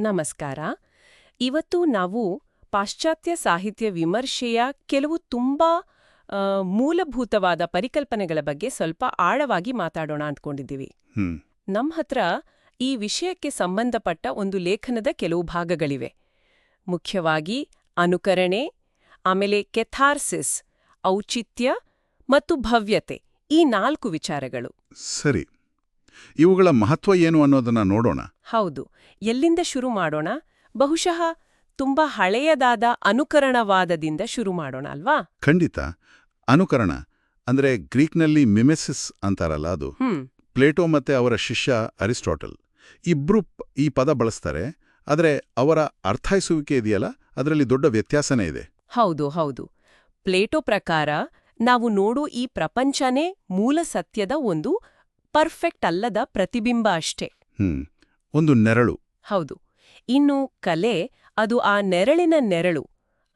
ನಮಸ್ಕಾರ. ಇವತ್ತು ನಾವು ಪಾಶ್ಚಾತ್ಯ ಸಾಹಿತ್ಯ ವಿಮರ್ಶೆಯ ಕೆಲವು ತುಂಬಾ ಮೂಲಭೂತವಾದ ಪರಿಕಲ್ಪನೆಗಳ ಬಗ್ಗೆ ಸ್ವಲ್ಪ ಆಳವಾಗಿ ಮಾತಾಡೋಣ ಅಂದ್ಕೊಂಡಿದ್ದೀವಿ. ನಮ್ಮ ಹತ್ರ ಈ ವಿಷಯಕ್ಕೆ ಸಂಬಂಧಪಟ್ಟ ಒಂದು ಲೇಖನದ ಕೆಲವು ಭಾಗಗಳಿವೆ. ಮುಖ್ಯವಾಗಿ ಅನುಕರಣೆ ಆಮೇಲೆ ಕೆಥಾರ್ಸಿಸ್ ಔಚಿತ್ಯ ಮತ್ತು ಭವ್ಯತೆ ಈ ನಾಲ್ಕು ವಿಚಾರಗಳು. ಸರಿ. ಇವುಗಳ ಮಹತ್ವ ಏನು ಅನ್ನೋದನ್ನ ನೋಡೋಣ. ಹೌದು. ಎಲ್ಲಿಂದ ಶುರು ಮಾಡೋಣ? ಬಹುಶಃ ತುಂಬಾ ಹಳೆಯದಾದ ಅನುಕರಣವಾದದಿಂದ ಶುರು ಮಾಡೋಣ ಅಲ್ವಾ? ಖಂಡಿತ. ಅನುಕರಣ ಅಂದ್ರೆ ಗ್ರೀಕ್ನಲ್ಲಿ ಮಿಮೆಸಿಸ್ ಅಂತಾರಲ್ಲ ಅದು. ಹ್ಮ್. ಪ್ಲೇಟೋ ಮತ್ತೆ ಅವರ ಶಿಷ್ಯ ಅರಿಸ್ಟಾಟಲ್. ಇಬ್ರು ಈ ಪದ ಬಳಸ್ತಾರೆ ಆದರೆ ಅವರ ಅರ್ಥೈಸುವಿಕೆ ಇದೆಯಲ್ಲ ಅದರಲ್ಲಿ ದೊಡ್ಡ ವ್ಯತ್ಯಾಸನೇ ಇದೆ. ಹೌದು ಹೌದು. ಪ್ಲೇಟೋ ಪ್ರಕಾರ ನಾವು ನೋಡು ಈ ಪ್ರಪಂಚನೇ ಮೂಲ ಸತ್ಯದ ಒಂದು ಪರ್ಫೆಕ್ಟ್ ಅಲ್ಲದ ಪ್ರತಿಬಿಂಬ ಅಷ್ಟೇ. ಒಂದು ನೆರಳು. ಹೌದು. ಇನ್ನು ಕಲೆ ಅದು ಆ ನೆರಳಿನ ನೆರಳು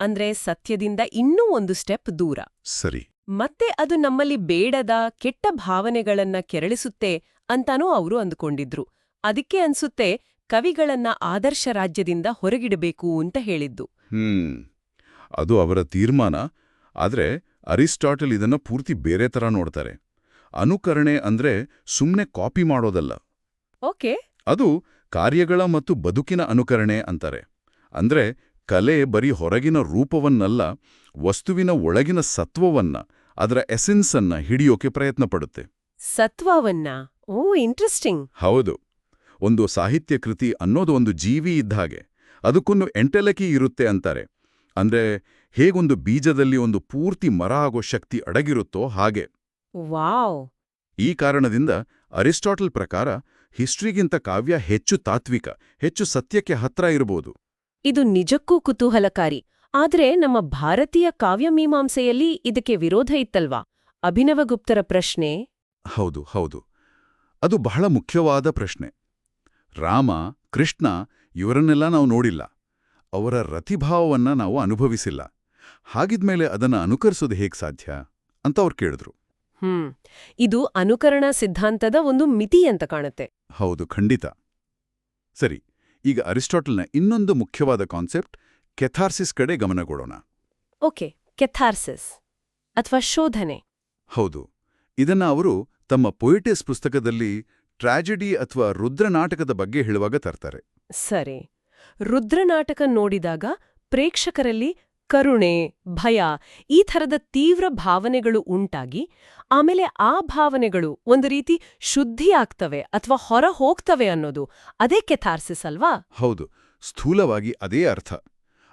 ಅಂದ್ರೆ ಸತ್ಯದಿಂದ ಇನ್ನೂ ಒಂದು ಸ್ಟೆಪ್ ದೂರ. ಸರಿ. ಮತ್ತೆ ಅದು ನಮ್ಮಲ್ಲಿ ಬೇಡದ ಕೆಟ್ಟ ಭಾವನೆಗಳನ್ನ ಕೆರಳಿಸುತ್ತೆ ಅಂತಾನೂ ಅವರು ಅಂದುಕೊಂಡಿದ್ರು. ಅದಕ್ಕೆ ಅನ್ಸುತ್ತೆ ಕವಿಗಳನ್ನ ಆದರ್ಶ ರಾಜ್ಯದಿಂದ ಹೊರಗಿಡಬೇಕು ಅಂತ ಹೇಳಿದ್ದು. ಹ್ಮ್ ಅದು ಅವರ ತೀರ್ಮಾನ. ಆದ್ರೆ ಅರಿಸ್ಟಾಟಲ್ ಇದನ್ನ ಪೂರ್ತಿ ಬೇರೆ ತರ ನೋಡ್ತಾರೆ. ಅನುಕರಣೆ ಅಂದ್ರೆ ಸುಮ್ನೆ ಕಾಪಿ ಮಾಡೋದಲ್ಲ. ಓಕೆ. ಅದು ಕಾರ್ಯಗಳ ಮತ್ತು ಬದುಕಿನ ಅನುಕರಣೆ ಅಂತಾರೆ. ಅಂದ್ರೆ ಕಲೆ ಬರೀ ಹೊರಗಿನ ರೂಪವನ್ನಲ್ಲ ವಸ್ತುವಿನ ಒಳಗಿನ ಸತ್ವವನ್ನ ಅದರ ಅನ್ನ ಹಿಡಿಯೋಕೆ ಪ್ರಯತ್ನ ಪಡುತ್ತೆ. ಸತ್ವವನ್ನ? ಓ ಇಂಟ್ರೆಸ್ಟಿಂಗ್. ಹೌದು. ಒಂದು ಸಾಹಿತ್ಯ ಕೃತಿ ಅನ್ನೋದು ಒಂದು ಜೀವಿ ಇದ್ದ ಹಾಗೆ. ಅದಕ್ಕೊಂದು ಎಂಟೆಲಕಿ ಇರುತ್ತೆ ಅಂತಾರೆ. ಅಂದ್ರೆ ಹೇಗೊಂದು ಬೀಜದಲ್ಲಿ ಒಂದು ಪೂರ್ತಿ ಮರ ಆಗೋ ಶಕ್ತಿ ಅಡಗಿರುತ್ತೋ ಹಾಗೆ. ವಾವ್. ಈ ಕಾರಣದಿಂದ ಅರಿಸ್ಟಾಟಲ್ ಪ್ರಕಾರ ಹಿಸ್ಟ್ರಿಗಿಂತ ಕಾವ್ಯ ಹೆಚ್ಚು ತಾತ್ವಿಕ ಹೆಚ್ಚು ಸತ್ಯಕ್ಕೆ ಹತ್ರ ಇರಬಹುದು. ಇದು ನಿಜಕ್ಕೂ ಕುತೂಹಲಕಾರಿ. ಆದರೆ ನಮ್ಮ ಭಾರತೀಯ ಕಾವ್ಯಮೀಮಾಂಸೆಯಲ್ಲಿ ಇದಕ್ಕೆ ವಿರೋಧ ಇತ್ತಲ್ವಾ? ಅಭಿನವಗುಪ್ತರ ಪ್ರಶ್ನೆ? ಹೌದು ಹೌದು. ಅದು ಬಹಳ ಮುಖ್ಯವಾದ ಪ್ರಶ್ನೆ. ರಾಮ ಕೃಷ್ಣ ಇವರನ್ನೆಲ್ಲ ನಾವು ನೋಡಿಲ್ಲ. ಅವರ ರತಿಭಾವವನ್ನ ನಾವು ಅನುಭವಿಸಿಲ್ಲ. ಹಾಗಿದ್ಮೇಲೆ ಅದನ್ನ ಅನುಕರಿಸೋದು ಹೇಗೆ ಸಾಧ್ಯ? ಅಂತ ಅವ್ರು ಕೇಳಿದ್ರು. ಹ್ಮ್. ಇದು ಅನುಕರಣ ಸಿದ್ಧಾಂತದ ಒಂದು ಮಿತಿ ಅಂತ ಕಾಣುತ್ತೆ. ಹೌದು ಖಂಡಿತ. ಸರಿ ಈಗ ಅರಿಸ್ಟಾಟಲ್ನ ಇನ್ನೊಂದು ಮುಖ್ಯವಾದ ಕಾನ್ಸೆಪ್ಟ್ ಕೆಥಾರ್ಸಿಸ್ ಕಡೆ ಗಮನ ಕೊಡೋಣ. ಓಕೆ ಕೆಥಾರ್ಸಿಸ್ ಅಥವಾ ಶೋಧನೆ. ಹೌದು ಇದನ್ನ ಅವರು ತಮ್ಮ ಪೊಯಿಟಿಸ್ ಪುಸ್ತಕದಲ್ಲಿ ಟ್ರಾಜಿಡಿ ಅಥವಾ ರುದ್ರನಾಟಕದ ಬಗ್ಗೆ ಹೇಳುವಾಗ ತರ್ತಾರೆ. ಸರಿ ರುದ್ರನಾಟಕ ನೋಡಿದಾಗ ಪ್ರೇಕ್ಷಕರಲ್ಲಿ ಕರುಣೆ ಭಯ ಈ ಥರದ ತೀವ್ರ ಭಾವನೆಗಳು ಉಂಟಾಗಿ ಆಮೇಲೆ ಆ ಭಾವನೆಗಳು ಒಂದು ರೀತಿ ಶುದ್ಧಿ ಆಗ್ತವೆ ಅಥವಾ ಹೊರ ಹೋಗ್ತವೆ ಅನ್ನೋದು ಅದೇ ಕೆಥಾರ್ಸಿಸ್ ಅಲ್ವಾ? ಹೌದು ಸ್ಥೂಲವಾಗಿ ಅದೇ ಅರ್ಥ.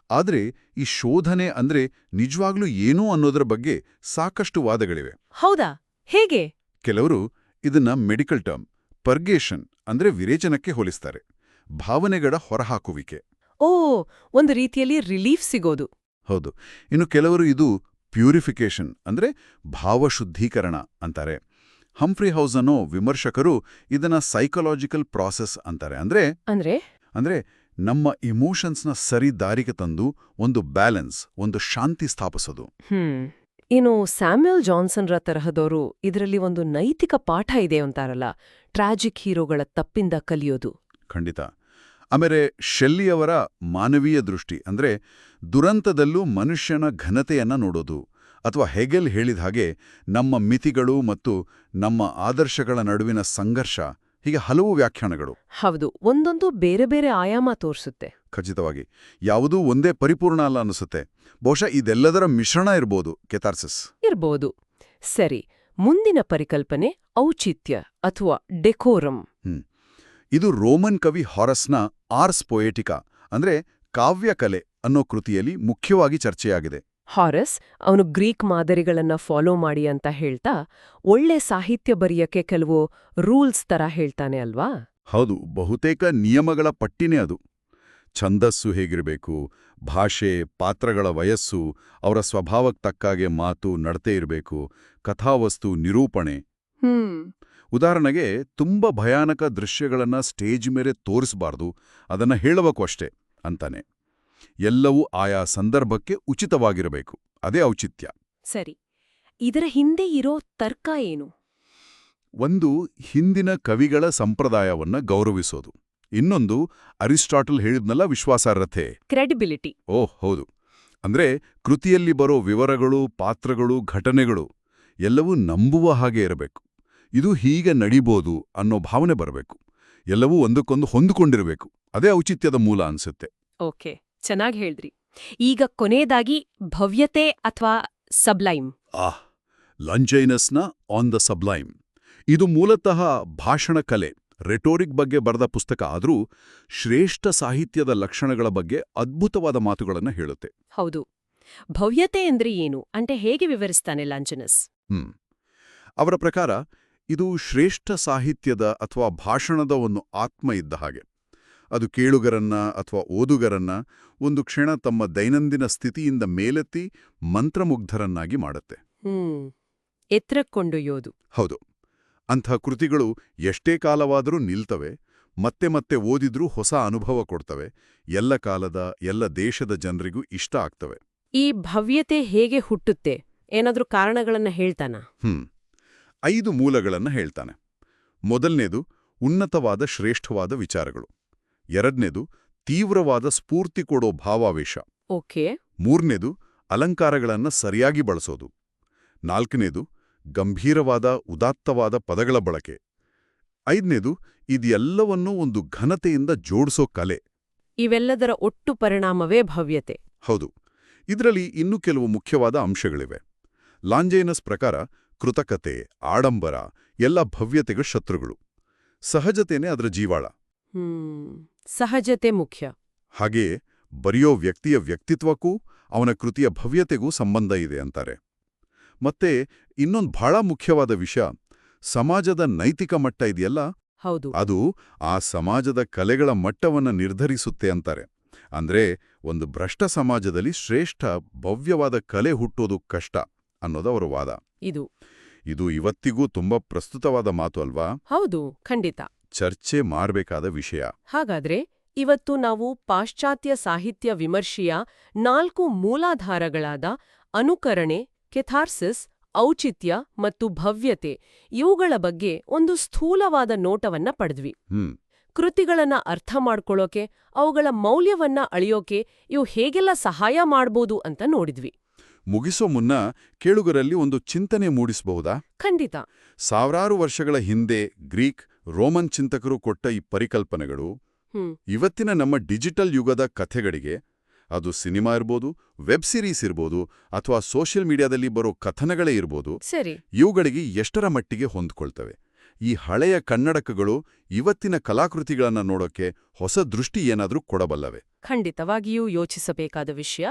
ಆದ್ರೆ ಈ ಶೋಧನೆ ಅಂದ್ರೆ ನಿಜವಾಗ್ಲೂ ಏನು ಅನ್ನೋದರ ಬಗ್ಗೆ ಸಾಕಷ್ಟು ವಾದಗಳಿವೆ. ಹೌದಾ? ಹೇಗೆ? ಕೆಲವರು ಇದನ್ನ ಮೆಡಿಕಲ್ ಟರ್ಮ್ ಪರ್ಗೇಷನ್ ಅಂದ್ರೆ ವಿರೇಚನಕ್ಕೆ ಹೋಲಿಸ್ತಾರೆ. ಭಾವನೆಗಳ ಹೊರಹಾಕುವಿಕೆ. ಓ ಒಂದು ರೀತಿಯಲ್ಲಿ ರಿಲೀಫ್ ಸಿಗೋದು. ಹೌದು ಇನ್ನು ಕೆಲವರು ಇದು ಪ್ಯೂರಿಫಿಕೇಷನ್ ಅಂದ್ರೆ ಭಾವಶುದ್ಧೀಕರಣ ಅಂತಾರೆ. ಹಂಫ್ರಿ ಹೌಸ್ ಅನ್ನೋ ವಿಮರ್ಶಕರು ಇದನ್ನ ಸೈಕಲಾಜಿಕಲ್ ಪ್ರಾಸೆಸ್ ಅಂತಾರೆ. ಅಂದ್ರೆ ಅಂದ್ರೆ? ಅಂದ್ರೆ ನಮ್ಮ ಇಮೋಷನ್ಸ್ನ ಸರಿ ದಾರಿಗೆ ತಂದು ಒಂದು ಬ್ಯಾಲೆನ್ಸ್ ಒಂದು ಶಾಂತಿ ಸ್ಥಾಪಿಸೋದು. ಇನ್ನು ಸ್ಯಾಮ್ಯುಯಲ್ ಜಾನ್ಸನ್ರ ತರಹದವರು ಇದರಲ್ಲಿ ಒಂದು ನೈತಿಕ ಪಾಠ ಇದೆ ಅಂತಾರಲ್ಲ. ಟ್ರಾಜಿಕ್ ಹೀರೋಗಳ ತಪ್ಪಿಂದ ಕಲಿಯೋದು. ಖಂಡಿತ. ಆಮೇಲೆ ಶೆಲ್ಲಿಯವರ ಮಾನವೀಯ ದೃಷ್ಟಿ ಅಂದ್ರೆ ದುರಂತದಲ್ಲೂ ಮನುಷ್ಯನ ಘನತೆಯನ್ನು ನೋಡೋದು. ಅಥವಾ ಹೆಗೆಲ್ ಹೇಳಿದ ಹಾಗೆ ನಮ್ಮ ಮಿತಿಗಳು ಮತ್ತು ನಮ್ಮ ಆದರ್ಶಗಳ ನಡುವಿನ ಸಂಘರ್ಷ ಹೀಗೆ ಹಲವು ವ್ಯಾಖ್ಯಾನಗಳು. ಹೌದು ಒಂದೊಂದು ಬೇರೆ ಬೇರೆ ಆಯಾಮ ತೋರಿಸುತ್ತೆ. ಖಚಿತವಾಗಿ ಯಾವುದೂ ಒಂದೇ ಪರಿಪೂರ್ಣ ಅಲ್ಲ ಅನಿಸುತ್ತೆ. ಬಹುಶಃ ಇದೆಲ್ಲದರ ಮಿಶ್ರಣ ಇರ್ಬೋದು ಕೆತಾರ್ಸಿಸ್ ಇರ್ಬೋದು. ಸರಿ ಮುಂದಿನ ಪರಿಕಲ್ಪನೆ ಔಚಿತ್ಯ ಅಥವಾ ಡೆಕೋರಂ. ಇದು ರೋಮನ್ ಕವಿ ಹಾರಸ್ನ ಆರ್ಸ್ ಪೊಯೆಟಿಕಾ ಅಂದ್ರೆ ಕಾವ್ಯಕಲೆ. ಅನ್ನೋ ಕೃತಿಯಲ್ಲಿ ಮುಖ್ಯವಾಗಿ ಚರ್ಚೆಯಾಗಿದೆ. ಹಾರಸ್ ಅವನು ಗ್ರೀಕ್ ಮಾದರಿಗಳನ್ನ ಫಾಲೋ ಮಾಡಿ ಅಂತ ಹೇಳ್ತಾ ಒಳ್ಳೆ ಸಾಹಿತ್ಯ ಬರೆಯಕ್ಕೆ ಕೆಲವು ರೂಲ್ಸ್ ತರ ಹೇಳ್ತಾನೆ ಅಲ್ವಾ? ಹೌದು ಬಹುತೇಕ ನಿಯಮಗಳ ಪಟ್ಟಿನೇ ಅದು. ಛಂದಸ್ಸು ಹೇಗಿರಬೇಕು ಭಾಷೆ ಪಾತ್ರಗಳ ವಯಸ್ಸು ಅವರ ಸ್ವಭಾವಕ್ಕೆ ತಕ್ಕಾಗೆ ಮಾತು ನಡತೆ ಇರಬೇಕು ಕಥಾವಸ್ತು ನಿರೂಪಣೆ. ಹ್ಮ್. ಉದಾಹರಣೆಗೆ ತುಂಬ ಭಯಾನಕ ದೃಶ್ಯಗಳನ್ನ ಸ್ಟೇಜ್ ಮೇಲೆ ತೋರಿಸಬಾರ್ದು ಅದನ್ನ ಹೇಳಬೇಕು ಅಷ್ಟೇ ಅಂತಾನೆ. ಎಲ್ಲವೂ ಆಯಾ ಸಂದರ್ಭಕ್ಕೆ ಉಚಿತವಾಗಿರಬೇಕು. ಅದೇ ಔಚಿತ್ಯ. ಸರಿ. ಇದರ ಹಿಂದೆ ಇರೋ ತರ್ಕ ಏನು? ಒಂದು ಹಿಂದಿನ ಕವಿಗಳ ಸಂಪ್ರದಾಯವನ್ನ ಗೌರವಿಸೋದು. ಇನ್ನೊಂದು ಅರಿಸ್ಟಾಟಲ್ ಹೇಳಿದ್ನಲ್ಲ ವಿಶ್ವಾಸಾರ್ಹತೆ? ಕ್ರೆಡಿಬಿಲಿಟಿ. ಓಹ್ ಹೌದು. ಅಂದ್ರೆ ಕೃತಿಯಲ್ಲಿ ಬರೋ ವಿವರಗಳು ಪಾತ್ರಗಳು ಘಟನೆಗಳು ಎಲ್ಲವೂ ನಂಬುವ ಹಾಗೆ ಇರಬೇಕು. ಇದು ಹೀಗೆ ನಡಿಬೋದು ಅನ್ನೋ ಭಾವನೆ ಬರಬೇಕು. ಎಲ್ಲವೂ ಒಂದಕ್ಕೊಂದು ಹೊಂದಿಕೊಂಡಿರಬೇಕು. ಅದೇ ಔಚಿತ್ಯದ ಮೂಲ ಅನ್ಸುತ್ತೆ. ಓಕೆ. ಚೆನ್ನಾಗಿ ಹೇಳಿದ್ರಿ. ಈಗ ಕೊನೆಯದಾಗಿ ಭವ್ಯತೆ ಅಥವಾ ಸಬ್ಲೈಮ್. ಆಹ್ ಲಂಜೈನಸ್ನ ಆನ್ ದ ಸಬ್ಲೈಮ್ ಇದು ಮೂಲತಃ ಭಾಷಣ ಕಲೆ ರೆಟೋರಿಕ್ ಬಗ್ಗೆ ಬರೆದ ಪುಸ್ತಕ ಆದರೂ ಶ್ರೇಷ್ಠ ಸಾಹಿತ್ಯದ ಲಕ್ಷಣಗಳ ಬಗ್ಗೆ ಅದ್ಭುತವಾದ ಮಾತುಗಳನ್ನು ಹೇಳುತ್ತೆ. ಹೌದು. ಭವ್ಯತೆ ಅಂದ್ರೆ ಏನು? ಅಂತ ಹೇಗೆ ವಿವರಿಸ್ತಾನೆ ಲಾಂಚನಸ್ ಹ್ಮ್. ಅವರ ಪ್ರಕಾರ ಇದು ಶ್ರೇಷ್ಠ ಸಾಹಿತ್ಯದ ಅಥವಾ ಭಾಷಣದ ಒಂದು ಆತ್ಮ ಇದ್ದ ಹಾಗೆ. ಅದು ಕೇಳುಗರನ್ನ ಅಥವಾ ಓದುಗರನ್ನ ಒಂದು ಕ್ಷಣ ತಮ್ಮ ದೈನಂದಿನ ಸ್ಥಿತಿಯಿಂದ ಮೇಲೆತ್ತಿ ಮಂತ್ರಮುಗ್ಧರನ್ನಾಗಿ ಮಾಡುತ್ತೆ. ಎತ್ತರಕ್ಕೊಂಡೊಯ್ಯೋದು ಹೌದು. ಅಂಥ ಕೃತಿಗಳು ಎಷ್ಟೇ ಕಾಲವಾದರೂ ನಿಲ್ತವೆ ಮತ್ತೆ ಮತ್ತೆ ಓದಿದ್ರೂ ಹೊಸ ಅನುಭವ ಕೊಡ್ತವೆ ಎಲ್ಲ ಕಾಲದ ಎಲ್ಲ ದೇಶದ ಜನರಿಗೂ ಇಷ್ಟ ಆಗ್ತವೆ. ಈ ಭವ್ಯತೆ ಹೇಗೆ ಹುಟ್ಟುತ್ತೆ? ಏನಾದ್ರೂ ಕಾರಣಗಳನ್ನ ಹೇಳ್ತಾನ? ಹ್ಮ್. ಐದು ಮೂಲಗಳನ್ನು ಹೇಳ್ತಾನೆ. ಮೊದಲನೇದು ಉನ್ನತವಾದ ಶ್ರೇಷ್ಠವಾದ ವಿಚಾರಗಳು. ಎರಡನೇದು ತೀವ್ರವಾದ ಸ್ಫೂರ್ತಿ ಕೊಡೋ ಭಾವಾವೇಶ. ಓಕೆ. ಮೂರನೇದು ಅಲಂಕಾರಗಳನ್ನ ಸರಿಯಾಗಿ ಬಳಸೋದು. ನಾಲ್ಕನೇದು ಗಂಭೀರವಾದ ಉದಾತ್ತವಾದ ಪದಗಳ ಬಳಕೆ. ಐದನೇದು ಇದೆಲ್ಲವನ್ನೂ ಒಂದು ಘನತೆಯಿಂದ ಜೋಡಿಸೋ ಕಲೆ. ಇವೆಲ್ಲದರ ಒಟ್ಟು ಪರಿಣಾಮವೇ ಭವ್ಯತೆ. ಹೌದು. ಇದರಲ್ಲಿ ಇನ್ನು ಕೆಲವು ಮುಖ್ಯವಾದ ಅಂಶಗಳಿವೆ. ಲಾಂಜೇನಸ್ ಪ್ರಕಾರ ಕೃತಕತೆ ಆಡಂಬರ ಎಲ್ಲ ಭವ್ಯತೆಗೆ ಶತ್ರುಗಳು. ಸಹಜತೆನೇ ಅದರ ಜೀವಾಳ. ಸಹಜತೆ ಮುಖ್ಯ. ಹಾಗೆಯೇ ಬರೆಯೋ ವ್ಯಕ್ತಿಯ ವ್ಯಕ್ತಿತ್ವಕ್ಕೂ ಅವನ ಕೃತಿಯ ಭವ್ಯತೆಗೂ ಸಂಬಂಧ ಇದೆ ಅಂತಾರೆ. ಮತ್ತೆ ಇನ್ನೊಂದು ಬಹಳ ಮುಖ್ಯವಾದ ವಿಷಯ ಸಮಾಜದ ನೈತಿಕ ಮಟ್ಟ ಇದೆಯಲ್ಲ? ಹೌದು. ಅದು ಆ ಸಮಾಜದ ಕಲೆಗಳ ಮಟ್ಟವನ್ನ ನಿರ್ಧರಿಸುತ್ತೆ ಅಂತಾರೆ. ಅಂದ್ರೆ ಒಂದು ಭ್ರಷ್ಟ ಸಮಾಜದಲ್ಲಿ ಶ್ರೇಷ್ಠ ಭವ್ಯವಾದ ಕಲೆ ಹುಟ್ಟೋದು ಕಷ್ಟ ಅನ್ನೋದು ಅವರ ವಾದ. ಇದು. ಇದು ಇವತ್ತಿಗೂ ತುಂಬಾ ಪ್ರಸ್ತುತವಾದ ಮಾತು ಅಲ್ವಾ? ಹೌದು ಖಂಡಿತ. ಚರ್ಚೆ ಮಾಡಬೇಕಾದ ವಿಷಯ. ಹಾಗಾದ್ರೆ ಇವತ್ತು ನಾವು ಪಾಶ್ಚಾತ್ಯ ಸಾಹಿತ್ಯ ವಿಮರ್ಶೆಯ ನಾಲ್ಕು ಮೂಲಾಧಾರಗಳಾದ ಅನುಕರಣೆ ಕೆಥಾರ್ಸಿಸ್ ಔಚಿತ್ಯ ಮತ್ತು ಭವ್ಯತೆ ಇವುಗಳ ಬಗ್ಗೆ ಒಂದು ಸ್ಥೂಲವಾದ ನೋಟವನ್ನ ಪಡೆದ್ವಿ. ಕೃತಿಗಳನ್ನ ಅರ್ಥ ಮಾಡ್ಕೊಳ್ಳೋಕೆ ಅವುಗಳ ಮೌಲ್ಯವನ್ನ ಅಳಿಯೋಕೆ ಇವು ಹೇಗೆಲ್ಲ ಸಹಾಯ ಮಾಡ್ಬೋದು ಅಂತ ನೋಡಿದ್ವಿ. ಮುಗಿಸೋ ಮುನ್ನ ಕೇಳುಗರಲ್ಲಿ ಒಂದು ಚಿಂತನೆ ಮೂಡಿಸಬಹುದಾ? ಖಂಡಿತ. ಸಾವಿರಾರು ವರ್ಷಗಳ ಹಿಂದೆ ಗ್ರೀಕ್ ರೋಮನ್ ಚಿಂತಕರು ಕೊಟ್ಟ ಈ ಪರಿಕಲ್ಪನೆಗಳು ಇವತ್ತಿನ ನಮ್ಮ ಡಿಜಿಟಲ್ ಯುಗದ ಕಥೆಗಳಿಗೆ ಅದು ಸಿನಿಮಾ ಇರ್ಬೋದು ವೆಬ್ ಸಿರೀಸ್ ಇರ್ಬೋದು ಅಥವಾ ಸೋಷಿಯಲ್ ಮೀಡಿಯಾದಲ್ಲಿ ಬರೋ ಕಥನಗಳೇ ಇರ್ಬೋದು ಸರಿ. ಇವುಗಳಿಗೆ ಎಷ್ಟರ ಮಟ್ಟಿಗೆ ಹೊಂದ್ಕೊಳ್ತವೆ. ಈ ಹಳೆಯ ಕನ್ನಡಕಗಳು ಇವತ್ತಿನ ಕಲಾಕೃತಿಗಳನ್ನ ನೋಡೋಕೆ ಹೊಸ ದೃಷ್ಟಿ ಏನಾದರೂ ಕೊಡಬಲ್ಲವೆ. ಖಂಡಿತವಾಗಿಯೂ ಯೋಚಿಸಬೇಕಾದ ವಿಷಯ.